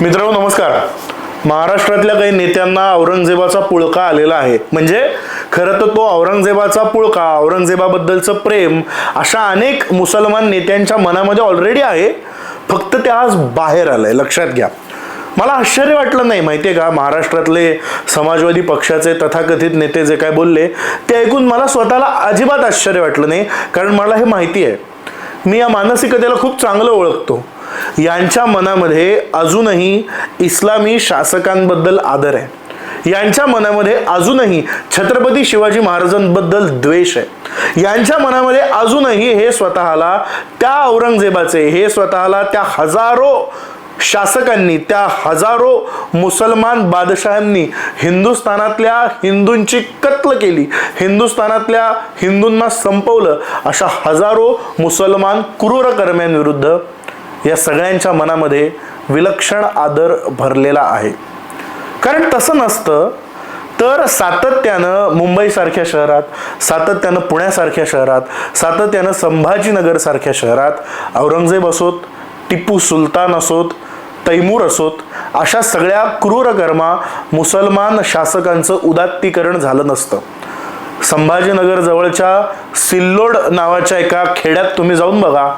मित्रांनो नमस्कार. महाराष्ट्रातल्या काही नेत्यांना औरंगजेबाचा पुळका आलेला आहे. म्हणजे खरं तर तो औरंगजेबाचा पुळका औरंगजेबाबद्दलचं प्रेम अशा अनेक मुसलमान नेत्यांच्या मनामध्ये ऑलरेडी आहे. फक्त ते आज बाहेर आलंय. लक्षात घ्या. मला आश्चर्य वाटलं नाही माहिती आहे का? महाराष्ट्रातले समाजवादी पक्षाचे तथाकथित नेते जे काय बोलले ते ऐकून मला स्वतःला अजिबात आश्चर्य वाटलं नाही. कारण मला हे माहिती आहे. मी या मानसिकतेला खूप चांगलं ओळखतो. यांच्या मनामध्ये अजूनही इस्लामी शासकांबद्दल आदर आहे. यांच्या मनामध्ये अजूनही छत्रपती शिवाजी महाराजांबद्दल द्वेष आहे. यांच्या मनामध्ये अजूनही हे स्वतःला त्या औरंगजेबाचे हे स्वतःला त्या हजारो शासकांनी त्या हजारो मुसलमान बादशहांनी हिंदुस्थानातल्या हिंदूंची कत्ल केली हिंदुस्थानातल्या हिंदूंना संपवलं अशा हजारो मुसलमान क्रूरकर्म्यांविरुद्ध या सगळ्यांच्या मनामध्ये विलक्षण आदर भरलेला आहे. कारण तसं नसतं तर सातत्यानं मुंबईसारख्या शहरात सातत्यानं पुण्यासारख्या शहरात सातत्यानं संभाजीनगरसारख्या शहरात औरंगजेब असोत टिपू सुलतान असोत तैमूर असोत अशा सगळ्या क्रूरकर्मा मुसलमान शासकांचं उदात्तीकरण झालं नसतं. संभाजीनगर जवळच्या सिल्लोड नावाच्या एका खेड्यात तुम्ही जाऊन बघा.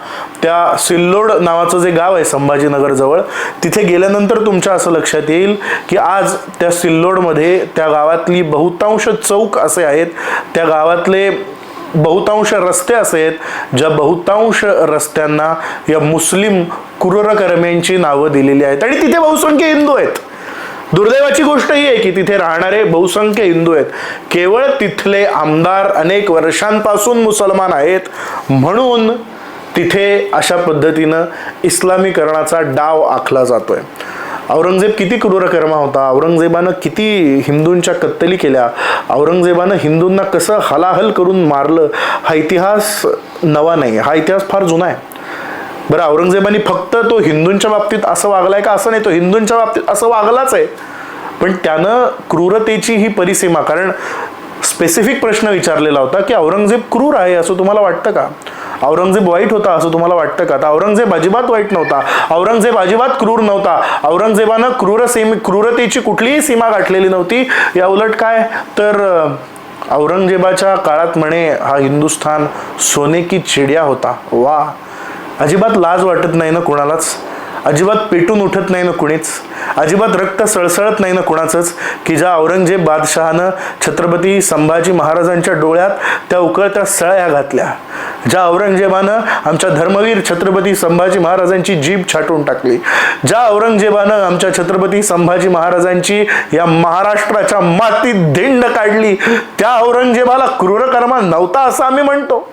त्या सिल्लोड नावाचं जे गाव आहे संभाजीनगर जवळ तिथे गेल्यानंतर तुमच्या असं लक्षात येईल की आज त्या सिल्लोडमध्ये त्या गावातली बहुतांश चौक असे आहेत. त्या गावातले बहुतांश रस्ते असे आहेत ज्या बहुतांश रस्त्यांना या मुस्लिम क्रूरकर्म्यांची नावं दिलेली आहेत. आणि तिथे बहुसंख्य हिंदू आहेत. दुर्दैवाची गोष्ट ही आहे की तिथे राहणारे बहुसंख्य हिंदू आहेत. केवळ तिथले आमदार अनेक वर्षांपासून मुसलमान आहेत. म्हणून तिथे अशा पद्धतीनं इस्लामीकरणाचा डाव आखला जातोय. औरंगजेब किती क्रूरकर्मा होता. औरंगजेबानं किती हिंदूंच्या कत्तली केल्या. औरंगजेबानं हिंदूंना कसं हलाहल करून मारलं हा इतिहास नवा नाही. हा इतिहास फार जुना आहे. बरं औरंगजेबाने फक्त तो हिंदूंच्या बाबतीत असं वागलाय का असं नाही? तो हिंदूंच्या बाबतीत असं वागलाच आहे. पण त्यानं क्रूरतेची ही परिसीमा कारण स्पेसिफिक प्रश्न विचारलेला होता की औरंगजेब क्रूर आहे असं तुम्हाला वाटतं का? औरंगजेब वाईट होता असं तुम्हाला वाटतं का? तर औरंगजेब अजिबात वाईट नव्हता. औरंगजेब अजिबात क्रूर नव्हता. औरंगजेबानं क्रूर सीम क्रूरतेची कुठलीही सीमा गाठलेली नव्हती. या उलट काय? तर औरंगजेबाच्या काळात म्हणे हा हिंदुस्थान सोने की चिड्या होता. वा अजिबात लाज वाटत नाही ना कुणालाच. अजिबात पेटून उठत नाही ना कुणीच. अजिबात रक्त सळसळत नाही ना कुणाचंच. की ज्या औरंगजेब बादशहानं छत्रपती संभाजी महाराजांच्या डोळ्यात त्या उकळत्या सळ्या घातल्या. ज्या औरंगजेबानं आमच्या धर्मवीर छत्रपती संभाजी महाराजांची जीभ छाटून टाकली. ज्या औरंगजेबानं आमच्या छत्रपती संभाजी महाराजांची या महाराष्ट्राच्या मातीत धिंड काढली त्या औरंगजेबाला क्रूरकर्मा नव्हता असं आम्ही म्हणतो.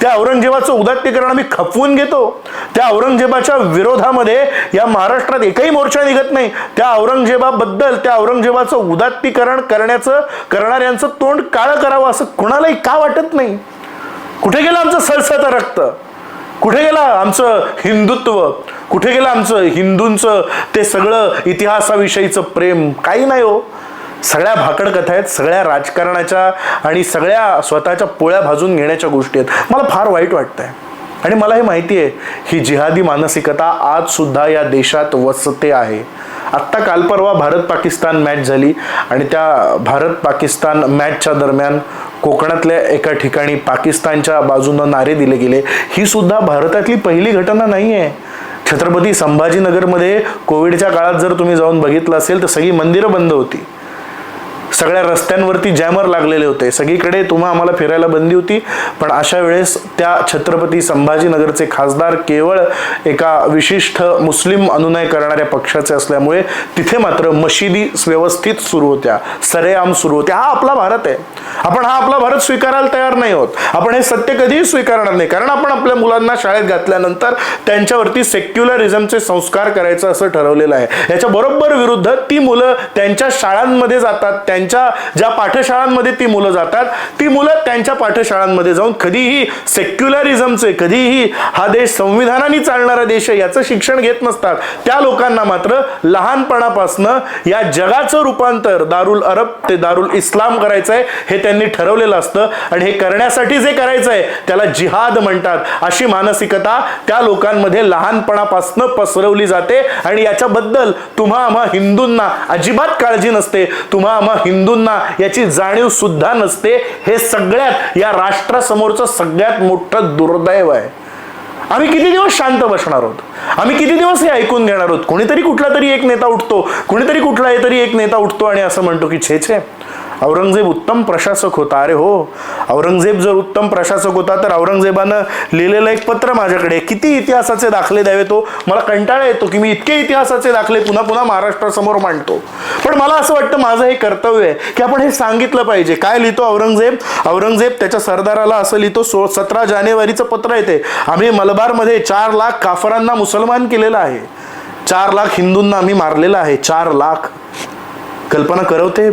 त्या औरंगजेबाचं उदात्तीकरण आम्ही खपवून घेतो. त्या औरंगजेबाच्या विरोधामध्ये या महाराष्ट्रात एकही मोर्चा निघत नाही. त्या औरंगजेबाबद्दल त्या औरंगजेबाचं उदात्तीकरण करण्याचं करणाऱ्यांचं तोंड काळं करावं असं कुणालाही का वाटत नाही? कुठे गेलं आमचं सळसळतं रक्त? कुठे गेलं आमचं हिंदुत्व? कुठे गेलं आमचं हिंदूंचं ते सगळं इतिहासाविषयीचं प्रेम? काही नाही हो. सगळ्या भाकड कथा आहेत सगळ्या राजकारणाच्या आणि सगळ्या स्वतःच्या पोळ्या भाजून घेण्याच्या गोष्टी आहेत. मला फार वाईट वाटतंय. आणि मला हे माहिती आहे ही जिहादी मानसिकता आज सुद्धा या देशात वसते आहे. आत्ता काल परवा भारत पाकिस्तान मॅच झाली आणि त्या भारत पाकिस्तान मॅचच्या दरम्यान कोकणातल्या एका ठिकाणी पाकिस्तानच्या बाजूनं नारे दिले गेले. ही सुद्धा भारतातली पहिली घटना नाही आहे छत्रपती संभाजीनगरमध्ये कोविडच्या काळात जर तुम्ही जाऊन बघितलं असेल तर सगळी मंदिरं बंद होती. सगळ्या रस्त्यांवरती जॅमर लागलेले होते. सगळीकडे तुम्हा आम्हाला फिरायला बंदी होती पण अशा वेळेस त्या छत्रपती संभाजीनगरचे खासदार केवळ एका विशिष्ट मुस्लिम अनुनय करणाऱ्या पक्षाचे असल्यामुळे तिथे मात्र मशिदी व्यवस्थित सुरू होत्या सरेआम सुरू होत्या हा आपला भारत आहे. आपण हा आपला भारत स्वीकारायला तयार नाही होत आपण हे सत्य कधीही स्वीकारणार नाही कारण आपण आपल्या मुलांना शाळेत घातल्यानंतर त्यांच्यावरती सेक्युलरिझमचे संस्कार करायचं असं ठरवलेलं आहे. याच्या बरोबर विरुद्ध ती मुलं त्यांच्या शाळांमध्ये जातात त्यांच्या ज्या पाठशाळांमध्ये ती मुलं जातात ती मुलं त्यांच्या पाठशाळांमध्ये जाऊन कधीही सेक्युलरिझमचे कधीही हा देश संविधानाने चालणारा देश आहे याचं शिक्षण घेत नसतात. त्या लोकांना मात्र लहानपणापासनं या जगाचं रूपांतर दारुल अरब ते दारुल इस्लाम करायचं आहे हे त्यांनी ठरवलेलं असतं आणि हे करण्यासाठी जे करायचं आहे त्याला जिहाद म्हणतात. अशी मानसिकता त्या लोकांमध्ये लहानपणापासनं पसरवली जाते आणि याच्याबद्दल तुम्हा आम्हा हिंदूंना अजिबात काळजी नसते. तुम्हा आम्हा हिंदूंना याची जाणीव सुद्धा नसते. हे सगळ्यात या राष्ट्रासमोरचं सगळ्यात मोठं दुर्दैव आहे. आम्ही किती दिवस शांत बसणार आहोत? आम्ही किती दिवस हे ऐकून घेणार आहोत? कोणीतरी कुठला तरी एक नेता उठतो. कुणीतरी कुठला तरी एक नेता उठतो आणि असं म्हणतो की छे छे. औरंगजेब उत्तम प्रशासक होता. अरे हो औरंगजेब जर उत्तम प्रशासक होता तर औरंगजेबानं लिहिलेलं एक पत्र माझ्याकडे किती इतिहासाचे दाखले द्यावे तो? मला कंटाळा येतो की मी इतके इतिहासाचे दाखले पुन्हा पुन्हा महाराष्ट्रासमोर मांडतो. पण मला असं वाटतं माझं हे कर्तव्य आहे की आपण हे सांगितलं पाहिजे. काय लिहितो औरंगजेब? औरंगजेब त्याच्या सरदाराला असं लिहितो सो सतरा जानेवारीचं पत्र येते आम्ही मलबारमध्ये चार लाख काफरांना मुसलमान केलेलं आहे. चार लाख हिंदूंना आम्ही मारलेलं आहे. चार लाख. कल्पना करवते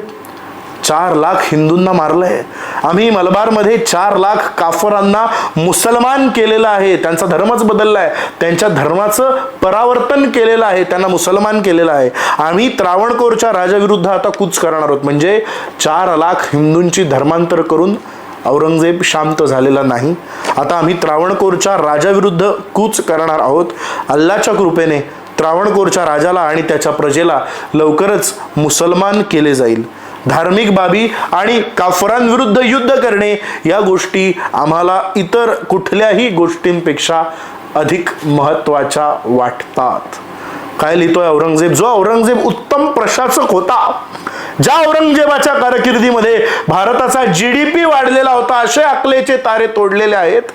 चार लाख हिंदूंना मारलंय. आम्ही मलबारमध्ये चार लाख काफरांना मुसलमान केलेलं आहे. त्यांचा धर्मच बदललाय. त्यांच्या धर्माचं परावर्तन केलेलं आहे. त्यांना मुसलमान केलेलं आहे. आम्ही त्रावणकोरच्या राजाविरुद्ध आता कूच करणार आहोत. म्हणजे चार लाख हिंदूंची धर्मांतर करून औरंगजेब शांत झालेला नाही. आता आम्ही त्रावणकोरच्या राजाविरुद्ध कूच करणार आहोत. अल्लाच्या कृपेने त्रावणकोरच्या राजाला आणि त्याच्या प्रजेला लवकरच मुसलमान केले जाईल. धार्मिक बाबी आणि काफरांविरुद्ध युद्ध करणे या गोष्टी आम्हाला इतर कुठल्याही गोष्टींपेक्षा अधिक महत्त्वाच्या वाटतात. काय लिहितोय औरंगजेब? जो औरंगजेब उत्तम प्रशासक होता ज्या औरंगजेबाच्या कारकिर्दीमध्ये भारताचा जी डी पी वाढलेला होता असे अकलेचे तारे तोडलेले आहेत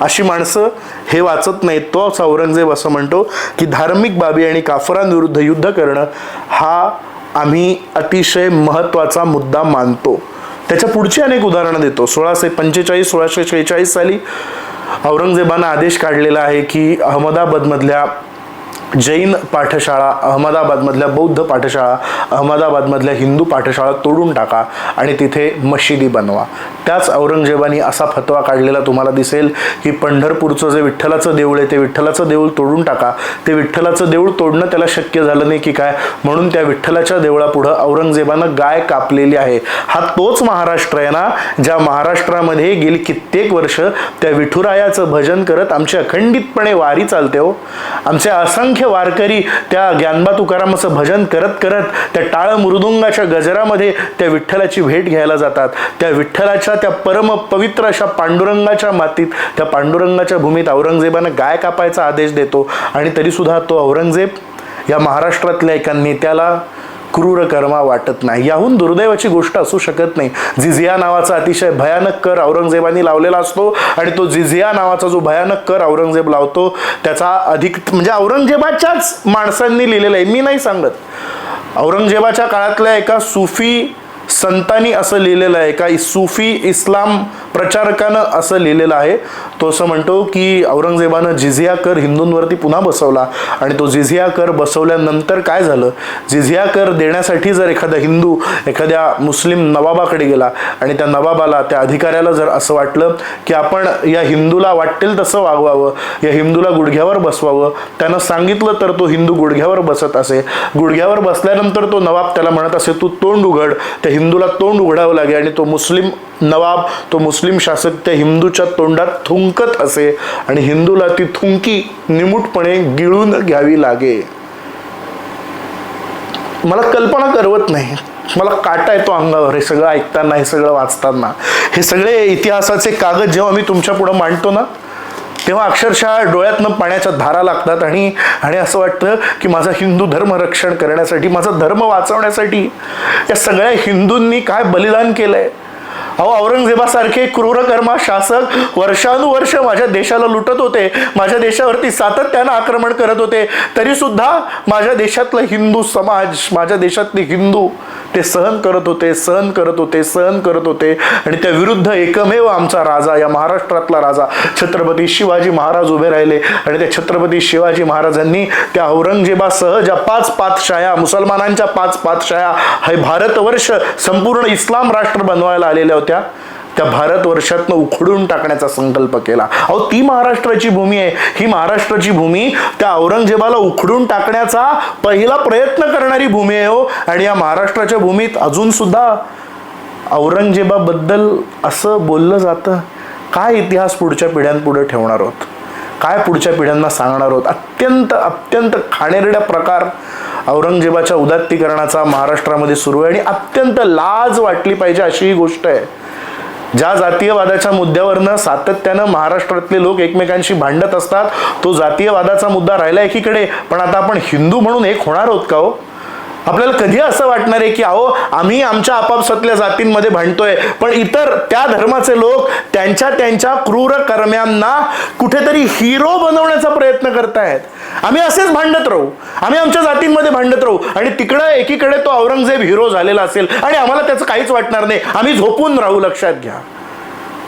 अशी माणसं हे वाचत नाहीत. तोच औरंगजेब असं म्हणतो की धार्मिक बाबी आणि काफरांविरुद्ध युद्ध करणं हा आम्ही अतिशय महत्त्वाचा मुद्दा मानतो. त्याच्या पुढची अनेक उदाहरणं देतो. सोळाशे पंचेचाळीस सोळाशे शेहेचाळीस साली औरंगजेबानं आदेश काढलेला आहे की अहमदाबादमधल्या जैन पाठशाळा अहमदाबादमधल्या बौद्ध पाठशाळा अहमदाबादमधल्या हिंदू पाठशाळा तोडून टाका आणि तिथे मशिदी बनवा. त्याच औरंगजेबाने असा फतवा काढलेला तुम्हाला दिसेल की पंढरपूरचं जे विठ्ठलाचं देऊळ आहे ते विठ्ठलाचं देऊळ तोडून टाका. ते विठ्ठलाचं देऊळ तोडणं त्याला शक्य झालं नाही की काय? म्हणून त्या विठ्ठलाच्या देवळापुढं औरंगजेबानं गाय कापलेली आहे. हा तोच महाराष्ट्र आहे ना ज्या महाराष्ट्रामध्ये गेली कित्येक वर्ष त्या विठुरायाचं भजन करत आमची अखंडितपणे वारी चालते हो. आमचे असंख्य वारकरी त्या ज्ञानबा तुकारामाचं भजन करत करत त्या टाळ मृदुंगाच्या गजरामध्ये त्या विठ्ठलाची भेट घ्यायला जातात. त्या विठ्ठलाच्या त्या परम पवित्र अशा पांडुरंगाच्या मातीत त्या पांडुरंगाच्या भूमीत औरंगजेबानं गाय कापायचा आदेश देतो. आणि तरीसुद्धा तो औरंगजेब या महाराष्ट्रातल्या एका नेत्याला क्रूर कर्मा वाटत नाही. याहून दुर्दैवाची गोष्ट असू शकत नाही. जिझिया नावाचा अतिशय भयानक कर औरंगजेबाने लावलेला असतो आणि तो जिझिया नावाचा जो भयानक कर औरंगजेब लावतो त्याचा अधिक म्हणजे औरंगजेबाच्याच माणसांनी लिहिलेलं आहे. मी नाही सांगत. औरंगजेबाच्या काळातल्या एका सुफी संतांनी असं लिहिलेलं आहे. का सुफी इस्लाम प्रचारकानं असं लिहिलेलं आहे. तो असं म्हणतो की औरंगजेबानं जिझिया कर हिंदूंवरती पुन्हा बसवला. आणि तो जिझिया कर बसवल्यानंतर काय झालं? जिझिया कर देण्यासाठी जर एखादा हिंदू एखाद्या मुस्लिम नवाबाकडे गेला आणि त्या नवाबाला त्या अधिकाऱ्याला जर असं वाटलं की आपण या हिंदूला वाटेल तसं वागवावं या हिंदूला गुडघ्यावर बसवावं त्यानं सांगितलं तर तो हिंदू गुडघ्यावर बसत असे. गुडघ्यावर बसल्यानंतर तो नवाब त्याला म्हणत असे तू तोंड उघड त्या हिंदूला तोंड उघडावं लागे आणि तो मुस्लिम नवाब तो मुस्लिम शासक त्या हिंदूच्या तोंडात थुंकत असे आणि हिंदूला ती थुंकी निमूटपणे गिळून घ्यावी लागे. मला कल्पना करवत नाही. मला काटा येतो अंगावर हे सगळं ऐकताना हे सगळं वाचताना. हे सगळे इतिहासाचे कागद जेव्हा मी तुमच्या पुढं मांडतो ना तेव्हा अक्षरशः डोळ्यातनं पाण्याच्या धारा लागतात आणि आणि असं वाटतं की माझा हिंदू धर्म रक्षण करण्यासाठी माझा धर्म वाचवण्यासाठी या सगळ्या हिंदूंनी काय बलिदान केलंय? अहो औरंगजेबासारखे क्रूरकर्मा शासक वर्षानुवर्ष माझ्या देशाला लुटत होते माझ्या देशावरती सातत्यानं आक्रमण करत होते तरी सुद्धा माझ्या देशातला हिंदू समाज माझ्या देशातले हिंदू ते सहन करत होते सहन करत होते सहन करत होते. आणि त्या विरुद्ध एकमेव आमचा राजा या महाराष्ट्रातला राजा छत्रपती शिवाजी महाराज उभे राहिले. आणि त्या छत्रपती शिवाजी महाराजांनी त्या औरंगजेबासह ज्या पाच पातशाया मुसलमानांच्या पाच पातशाया हे भारतवर्ष संपूर्ण इस्लाम राष्ट्र बनवायला आलेल्या होत्या. त्या भारतवर्षातनं उखडून टाकण्याचा संकल्प केला. अहो ती महाराष्ट्राची भूमी आहे. ही महाराष्ट्राची भूमी त्या औरंगजेबाला उखडून टाकण्याचा पहिला प्रयत्न करणारी भूमी आहे हो. आणि या महाराष्ट्राच्या भूमीत अजून सुद्धा औरंगजेबाबद्दल असं बोललं जातं. काय इतिहास पुढच्या पिढ्यांपुढे ठेवणार आहोत काय पुढच्या पिढ्यांना सांगणार आहोत अत्यंत अत्यंत खाणेरड्या प्रकार औरंगजेबाच्या उदात्तीकरणाचा महाराष्ट्रामध्ये सुरू आहे आणि अत्यंत लाज वाटली पाहिजे अशी ही गोष्ट आहे. ज्या जातीयवादाच्या मुद्द्यावरनं सातत्यानं महाराष्ट्रातले लोक एकमेकांशी भांडत असतात तो जातीयवादाचा मुद्दा राहिला एकीकडे. पण आता आपण हिंदू म्हणून एक होणार आहोत का हो? आपल्याला कधी असं वाटणार आहे की अहो आम्ही आमच्या आपापसातल्या जातींमध्ये भांडतोय. पण इतर त्या धर्माचे लोक त्यांच्या त्यांच्या क्रूर कर्म्यांना कुठेतरी हिरो बनवण्याचा प्रयत्न करतायत. आम्ही असेच भांडत राहू. आम्ही आमच्या जातींमध्ये भांडत राहू. आणि तिकडं एकीकडे तो औरंगजेब हिरो झालेला असेल. आणि आम्हाला त्याचं काहीच वाटणार नाही. आम्ही झोपून राहू लक्षात घ्या.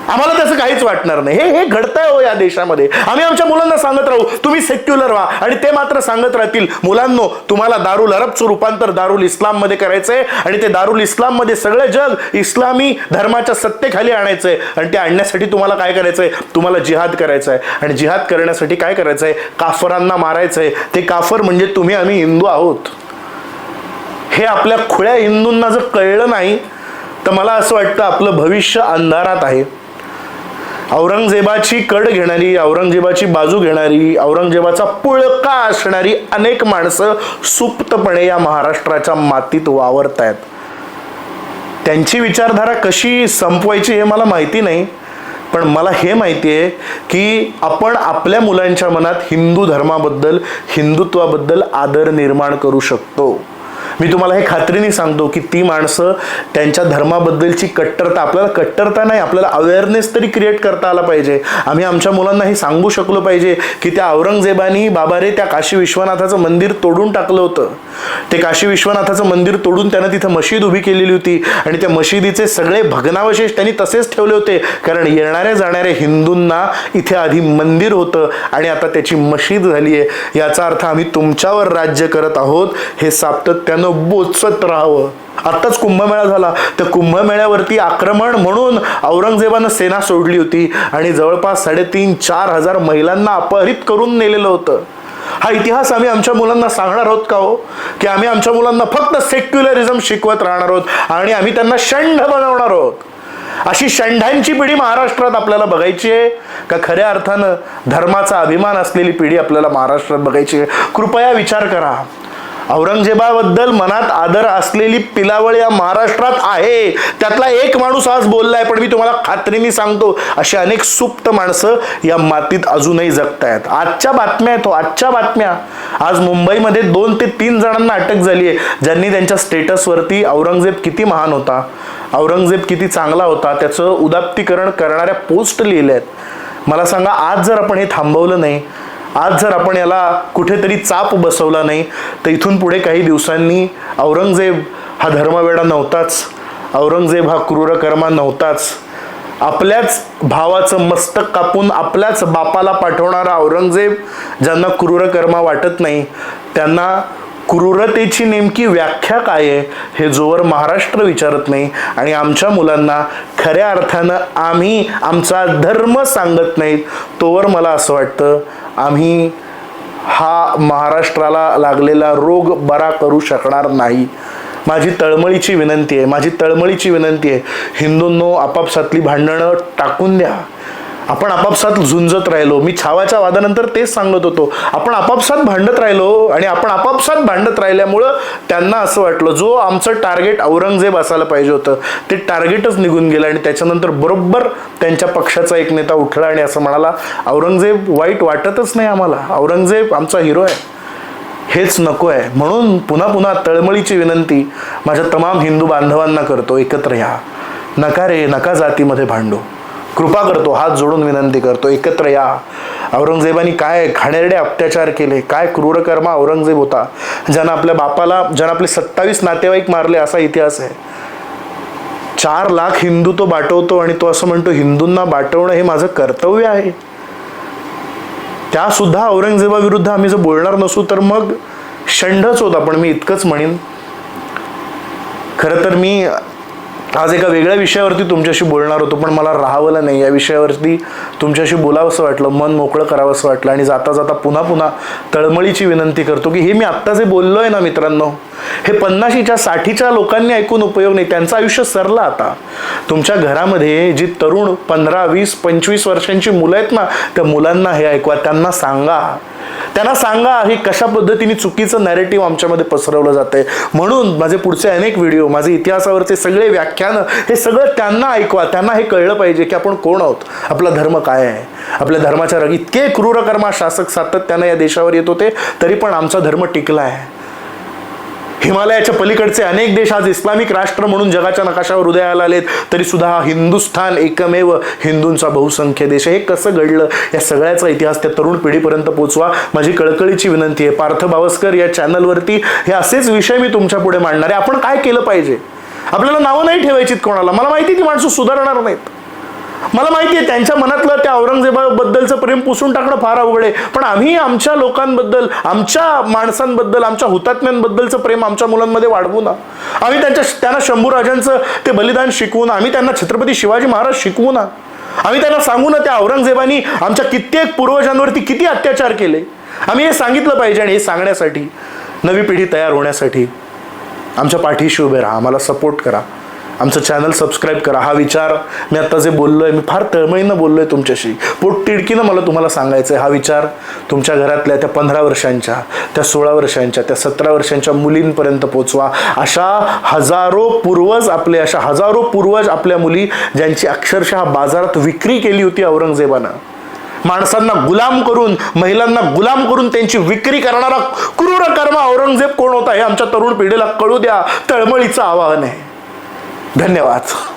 आम्हाला त्याचं काहीच वाटणार नाही. हे हे घडतंय हो या देशामध्ये. आम्ही आमच्या मुलांना सांगत राहू. तुम्ही सेक्युलर व्हा. आणि ते मात्र सांगत राहतील मुलांनो तुम्हाला दारुल अरबचं रूपांतर दारुल इस्लाममध्ये करायचंय आणि ते दारुल इस्लाममध्ये सगळं जग इस्लामी धर्माच्या सत्तेखाली आणायचंय आणि ते आणण्यासाठी तुम्हाला काय करायचंय? तुम्हाला जिहाद करायचं आहे आणि जिहाद करण्यासाठी काय करायचंय? काफरांना मारायचंय. ते काफर म्हणजे तुम्ही आम्ही हिंदू आहोत. हे आपल्या खुळ्या हिंदूंना जर कळलं नाही तर मला असं वाटतं आपलं भविष्य अंधारात आहे. औरंगजेबाची कड घेणारी औरंगजेबाची बाजू घेणारी औरंगजेबाचा पुळका असणारी अनेक माणसं सुप्तपणे या महाराष्ट्राच्या मातीत वावरत आहेत त्यांची विचारधारा कशी संपवायची हे मला माहिती नाही पण मला हे माहिती आहे की आपण आपल्या मुलांच्या मनात हिंदू धर्माबद्दल हिंदुत्वाबद्दल आदर निर्माण करू शकतो. मी तुम्हाला हे खात्रीने सांगतो की ती माणसं त्यांच्या धर्माबद्दलची कट्टरता आपल्याला कट्टरता नाही आपल्याला अवेअरनेस तरी क्रिएट करता आला पाहिजे. आम्ही आमच्या मुलांना हे सांगू शकलो पाहिजे की त्या औरंगजेबानी बाबा रे त्या काशी विश्वनाथाचं मंदिर तोडून टाकलं होतं. ते काशी विश्वनाथाचं मंदिर तोडून त्यानं तिथं मशीद उभी केलेली होती आणि त्या मशिदीचे सगळे भग्नावशेष त्यांनी तसेच ठेवले होते. कारण येणाऱ्या जाणाऱ्या हिंदूंना इथे आधी मंदिर होतं आणि आता त्याची मशीद झाली आहे याचा अर्थ आम्ही तुमच्यावर राज्य करत आहोत. हे सातत्यानं बोचत राहावं. आत्ताच कुंभमेळा झाला. तर कुंभमेळ्यावरती आक्रमण म्हणून औरंगजेबानं सेना सोडली होती. आणि जवळपास साडेतीन चार हजार महिलांना अपहरित करून नेलेलं होतं. हा इतिहास आम्ही आमच्या मुलांना सांगणार आहोत का हो? की आम्ही आमच्या मुलांना फक्त सेक्युलरिझम शिकवत राहणार आहोत. आणि आम्ही त्यांना षंढ बनवणार आहोत. अशी षंढांची पिढी महाराष्ट्रात आपल्याला बघायची आहे. का खऱ्या अर्थानं धर्माचा अभिमान असलेली पिढी आपल्याला महाराष्ट्रात बघायची आहे. कृपया विचार करा. औरंगजेबाबद्दल मनात आदर असलेली पिलावळ या महाराष्ट्रात आहे. त्यातला एक माणूस आज बोललाय पण मी तुम्हाला खात्रीने सांगतो अशी अनेक सुप्त माणसं या मातीत अजूनही जगतायत. आजच्या बातम्या आहेत हो, आजच्या बातम्या. आज मुंबईमध्ये दोन ते तीन जणांना अटक झाली आहे ज्यांनी त्यांच्या स्टेटसवरती औरंगजेब किती महान होता औरंगजेब किती चांगला होता त्याचं उदात्तीकरण करणाऱ्या पोस्ट लिहिल्या आहेत मला सांगा आज जर आपण हे थांबवलं नाही आज जर आपण याला कुठेतरी चाप बसवला नाही तर इथून पुढे काही दिवसांनी औरंगजेब हा धर्मवेडा नव्हताच. औरंगजेब हा क्रूरकर्मा नव्हताच. आपल्याच भावाचं मस्तक कापून आपल्याच बापाला पाठवणारा औरंगजेब ज्यांना क्रूरकर्मा वाटत नाही त्यांना क्रूरतेची नेमकी व्याख्या काय आहे हे जोवर महाराष्ट्र विचारत नाही आणि आमच्या मुलांना खऱ्या अर्थानं आम्ही आमचा धर्म सांगत नाहीत तोवर मला असं वाटतं आम्ही हा महाराष्ट्राला लागलेला रोग बरा करू शकणार नाही. माझी तळमळीची विनंती आहे माझी तळमळीची विनंती आहे. हिंदूंनो आपापसातली भांडणं टाकून द्या. आपण आपापसात झुंजत राहिलो. मी छावाच्या वादानंतर तेच सांगत होतो. आपण आपापसात भांडत राहिलो आणि आपण आपापसात भांडत राहिल्यामुळं त्यांना असं वाटलं जो आमचं टार्गेट औरंगजेब असायला पाहिजे होतं ते टार्गेटच निघून गेलं आणि त्याच्यानंतर बरोबर त्यांच्या पक्षाचा एक नेता उठला आणि असं म्हणाला औरंगजेब वाईट वाटतच नाही आम्हाला. औरंगजेब आमचा हिरो आहे. हेच नको आहे. म्हणून पुन्हा पुन्हा तळमळीची विनंती माझ्या तमाम हिंदू बांधवांना करतो. एकत्र या. नका रे नका जातीमध्ये भांडू. कृपा करतो हात जोडून विनंती करतो एकत्र या. औरंगजेबाने काय घाणेरडे अत्याचार केले काय क्रूरकर्मा औरंगजेब होता. ज्यानं आपल्या बापाला ज्यानं आपले सत्तावीस नातेवाईक मारले असा इतिहास आहे. चार लाख हिंदू तो बाटवतो आणि तो असं म्हणतो हिंदूंना बाटवणं हे माझं कर्तव्य आहे. त्या सुद्धा औरंगजेबाविरुद्ध आम्ही जर बोलणार नसू तर मग षंडच होता पण मी इतकंच म्हणेन. खरं तर मी आज एका वेगळ्या विषयावरती तुमच्याशी बोलणार होतो पण मला राहावलं नाही. या विषयावरती तुमच्याशी बोलावंसं वाटलं मन मोकळं करावंसं वाटलं आणि जाता जाता पुन्हा पुन्हा तळमळीची विनंती करतो की हे मी आत्ता जे बोललो आहे ना मित्रांनो हे पन्नाशीच्या साठीच्या लोकांनी ऐकून उपयोग नाही त्यांचं आयुष्य सरलं आता. तुमच्या घरामध्ये जी तरुण पंधरा वीस पंचवीस वर्षांची मुलं आहेत ना त्या मुलांना हे ऐकवा त्यांना सांगा. त्यांना सांगा हे कशा पद्धतीने चुकीचं नॅरेटिव्ह आमच्यामध्ये पसरवलं जातंय. म्हणून माझे पुढचे अनेक व्हिडिओ माझे इतिहासावरचे सगळे व्याख्यानं हे सगळं त्यांना ऐकवा. त्यांना हे कळलं पाहिजे की आपण कोण आहोत? आपला धर्म काय आहे? आपल्या धर्माच्या रग इतके क्रूरकर्मा शासक सातत्यानं या देशावर येत होते तरी पण आमचा धर्म टिकला आहे. हिमालयाच्या पलीकडचे अनेक देश आज इस्लामिक राष्ट्र म्हणून जगाच्या नकाशावर उदयाला आलेत. तरी सुद्धा हा हिंदुस्थान एकमेव हिंदूंचा बहुसंख्य देश हे कसं घडलं? या सगळ्याचा इतिहास त्या तरुण पिढीपर्यंत पोहोचवा माझी कळकळीची विनंती आहे. पार्थ बावस्कर या चॅनलवरती हे असेच विषय मी तुमच्यापुढे मांडणार आहे. आपण काय केलं पाहिजे? आपल्याला नावं नाही ठेवायचीत कोणाला. मला माहिती आहे ती माणसं सुधारणार नाहीत. मला माहिती आहे त्यांच्या मनातलं त्या औरंगजेबाबद्दलचं प्रेम पुसून टाकणं फार अवघड आहे. पण आम्ही आमच्या लोकांबद्दल आमच्या माणसांबद्दल आमच्या हुतात्म्यांबद्दलचं प्रेम आमच्या मुलांमध्ये वाढवू ना. आम्ही त्यांच्या त्यांना शंभूराजांचं ते बलिदान शिकवू ना. आम्ही त्यांना छत्रपती शिवाजी महाराज शिकवू ना. आम्ही त्यांना सांगू ना त्या औरंगजेबानी आमच्या कित्येक पूर्वजांवरती किती अत्याचार केले. आम्ही हे सांगितलं पाहिजे आणि हे सांगण्यासाठी नवी पिढी तयार होण्यासाठी आमच्या पाठीशी उभे राहा. आम्हाला सपोर्ट करा. आमचं चॅनल सबस्क्राईब करा. हा विचार मी आता जे बोललोय मी फार तळमळीनं बोललोय तुमच्याशी. पोट तिडकीनं मला तुम्हाला सांगायचं आहे हा विचार तुमच्या घरातल्या त्या पंधरा वर्षांच्या त्या सोळा वर्षांच्या त्या सतरा वर्षांच्या मुलींपर्यंत पोचवा. अशा हजारो पूर्वज आपले अशा हजारो पूर्वज आपल्या मुली ज्यांची अक्षरशः बाजारात विक्री केली होती औरंगजेबानं. माणसांना गुलाम करून महिलांना गुलाम करून त्यांची विक्री करणारा क्रूर कर्म औरंगजेब कोण होता हे आमच्या तरुण पिढीला कळू द्या. तळमळीचं आवाहन आहे. धन्यवाद.